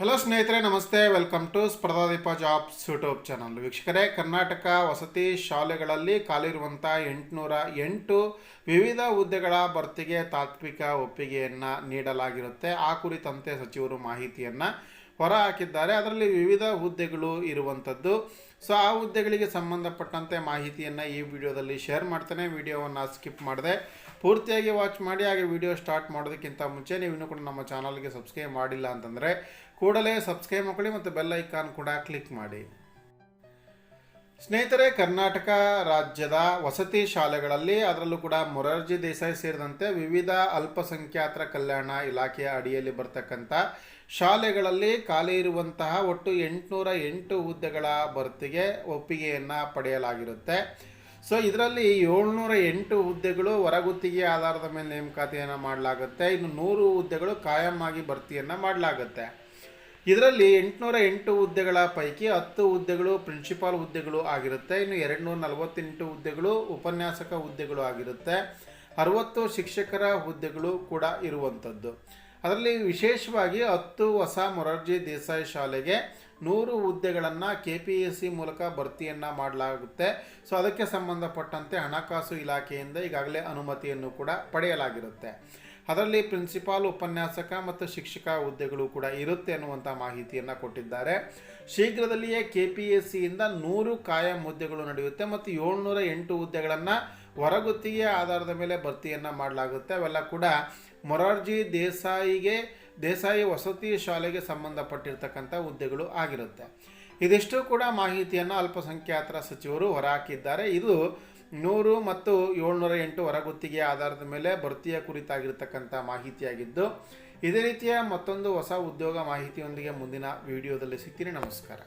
Hello ಸ್ನೇಹಿತರೆ, ನಮಸ್ತೆ. Welcome to Spardhadeepa jobs YouTube channel ವೀಕ್ಷಕರೇ, ಕರ್ನಾಟಕ ವಸತಿ ಶಾಲೆಗಳಲ್ಲಿ ಖಾಲಿರುವಂಥ ಎಂಟುನೂರ ಎಂಟು ವಿವಿಧ ಹುದ್ದೆಗಳ ಭರ್ತಿಗೆ ತಾತ್ವಿಕ ಒಪ್ಪಿಗೆಯನ್ನು ನೀಡಲಾಗಿರುತ್ತೆ. ಆ ಕುರಿತಂತೆ ಸಚಿವರು ಮಾಹಿತಿಯನ್ನು ಹೊರ ಹಾಕಿದ್ದಾರೆ ಅದರಲ್ಲಿ ವಿವಿಧ ಹುದ್ದೆಗಳು ಇರುವಂಥದ್ದು. ಸೊ, ಆ ಹುದ್ದೆಗಳಿಗೆ ಸಂಬಂಧಪಟ್ಟಂತೆ ಮಾಹಿತಿಯನ್ನು ಈ ವಿಡಿಯೋದಲ್ಲಿ ಶೇರ್ ಮಾಡ್ತೇನೆ. ವಿಡಿಯೋವನ್ನು ಸ್ಕಿಪ್ ಮಾಡಿದೆ ಪೂರ್ತಿಯಾಗಿ ವಾಚ್ ಮಾಡಿ, ಹಾಗೆ ವಿಡಿಯೋ ಸ್ಟಾರ್ಟ್ ಮಾಡೋದಕ್ಕಿಂತ ಮುಂಚೆ ನೀವು ಇನ್ನೂ ಕೂಡ ನಮ್ಮ ಚಾನಲ್ಗೆ ಸಬ್ಸ್ಕ್ರೈಬ್ ಮಾಡಿಲ್ಲ ಅಂತಂದರೆ ಕೂಡಲೇ ಸಬ್ಸ್ಕ್ರೈಬ್ ಮಾಡ್ಕೊಳ್ಳಿ ಮತ್ತು ಬೆಲ್ ಐಕಾನ್ ಕೂಡ ಕ್ಲಿಕ್ ಮಾಡಿ. ಸ್ನೇಹಿತರೆ, ಕರ್ನಾಟಕ ರಾಜ್ಯದ ವಸತಿ ಶಾಲೆಗಳಲ್ಲಿ ಅದರಲ್ಲೂ ಕೂಡ ಮೊರಾರ್ಜಿ ದೇಸಾಯಿ ಸೇರಿದಂತೆ ವಿವಿಧ ಅಲ್ಪಸಂಖ್ಯಾತರ ಕಲ್ಯಾಣ ಇಲಾಖೆಯ ಅಡಿಯಲ್ಲಿ ಬರ್ತಕ್ಕಂಥ ಶಾಲೆಗಳಲ್ಲಿ ಖಾಲಿ ಇರುವಂತಹ ಒಟ್ಟು ಎಂಟುನೂರ ಎಂಟು ಹುದ್ದೆಗಳ ಭರ್ತಿಗೆ ಒಪ್ಪಿಗೆಯನ್ನು ಪಡೆಯಲಾಗಿರುತ್ತೆ. ಸೊ ಇದರಲ್ಲಿ ಏಳ್ನೂರ ಎಂಟು ಹುದ್ದೆಗಳು ಹೊರಗುತ್ತಿಗೆ ಆಧಾರದ ಮೇಲೆ ನೇಮಕಾತಿಯನ್ನು ಮಾಡಲಾಗುತ್ತೆ. ಇನ್ನು ನೂರು ಹುದ್ದೆಗಳು ಕಾಯಂ ಆಗಿ ಭರ್ತಿಯನ್ನು ಮಾಡಲಾಗುತ್ತೆ. ಇದರಲ್ಲಿ ಎಂಟುನೂರ ಎಂಟು ಹುದ್ದೆಗಳ ಪೈಕಿ ಹತ್ತು ಹುದ್ದೆಗಳು ಪ್ರಿನ್ಸಿಪಾಲ್ ಹುದ್ದೆಗಳು ಆಗಿರುತ್ತೆ, ಇನ್ನು ಎರಡು ನೂರ ನಲವತ್ತೆಂಟು ಹುದ್ದೆಗಳು ಉಪನ್ಯಾಸಕ ಹುದ್ದೆಗಳು ಆಗಿರುತ್ತೆ. ಅರವತ್ತು ಶಿಕ್ಷಕರ ಹುದ್ದೆಗಳು ಕೂಡ ಇರುವಂಥದ್ದು. ಅದರಲ್ಲಿ ವಿಶೇಷವಾಗಿ ಹತ್ತು ಹೊಸ ಮೊರಾರ್ಜಿ ದೇಸಾಯಿ ಶಾಲೆಗೆ ನೂರು ಹುದ್ದೆಗಳನ್ನು ಕೆ ಪಿ ಎಸ್ ಸಿ ಮೂಲಕ ಭರ್ತಿಯನ್ನು ಮಾಡಲಾಗುತ್ತೆ. ಸೊ ಅದಕ್ಕೆ ಸಂಬಂಧಪಟ್ಟಂತೆ ಹಣಕಾಸು ಇಲಾಖೆಯಿಂದ ಈಗಾಗಲೇ ಅನುಮತಿಯನ್ನು ಕೂಡ ಪಡೆಯಲಾಗಿರುತ್ತೆ. ಅದರಲ್ಲಿ ಪ್ರಿನ್ಸಿಪಾಲ್, ಉಪನ್ಯಾಸಕ ಮತ್ತು ಶಿಕ್ಷಕ ಹುದ್ದೆಗಳು ಕೂಡ ಇರುತ್ತೆ ಅನ್ನುವಂಥ ಮಾಹಿತಿಯನ್ನು ಕೊಟ್ಟಿದ್ದಾರೆ. ಶೀಘ್ರದಲ್ಲಿಯೇ ಕೆ ಪಿ ಎಸ್ ಸಿಯಿಂದ ನೂರು ಕಾಯಂ ಹುದ್ದೆಗಳು ನಡೆಯುತ್ತೆ ಮತ್ತು ಏಳ್ನೂರ ಎಂಟು ಹುದ್ದೆಗಳನ್ನು ಹೊರಗುತ್ತಿಗೆ ಆಧಾರದ ಮೇಲೆ ಭರ್ತಿಯನ್ನು ಮಾಡಲಾಗುತ್ತೆ. ಅವೆಲ್ಲ ಕೂಡ ಮೊರಾರ್ಜಿ ದೇಸಾಯಿಗೆ, ದೇಸಾಯಿ ವಸತಿ ಶಾಲೆಗೆ ಸಂಬಂಧಪಟ್ಟಿರ್ತಕ್ಕಂಥ ಹುದ್ದೆಗಳು ಆಗಿರುತ್ತೆ. ಇದಿಷ್ಟು ಕೂಡ ಮಾಹಿತಿಯನ್ನು ಅಲ್ಪಸಂಖ್ಯಾತರ ಸಚಿವರು ಹೊರಹಾಕಿದ್ದಾರೆ. ಇದು ನೂರು ಮತ್ತು ಏಳ್ನೂರ ಎಂಟು ಹೊರಗುತ್ತಿಗೆ ಆಧಾರದ ಮೇಲೆ ಭರ್ತಿಯ ಕುರಿತಾಗಿರ್ತಕ್ಕಂಥ ಮಾಹಿತಿಯಾಗಿದ್ದು, ಇದೇ ರೀತಿಯ ಮತ್ತೊಂದು ಹೊಸ ಉದ್ಯೋಗ ಮಾಹಿತಿಯೊಂದಿಗೆ ಮುಂದಿನ ವಿಡಿಯೋದಲ್ಲಿ ಸಿಗ್ತೀನಿ. ನಮಸ್ಕಾರ.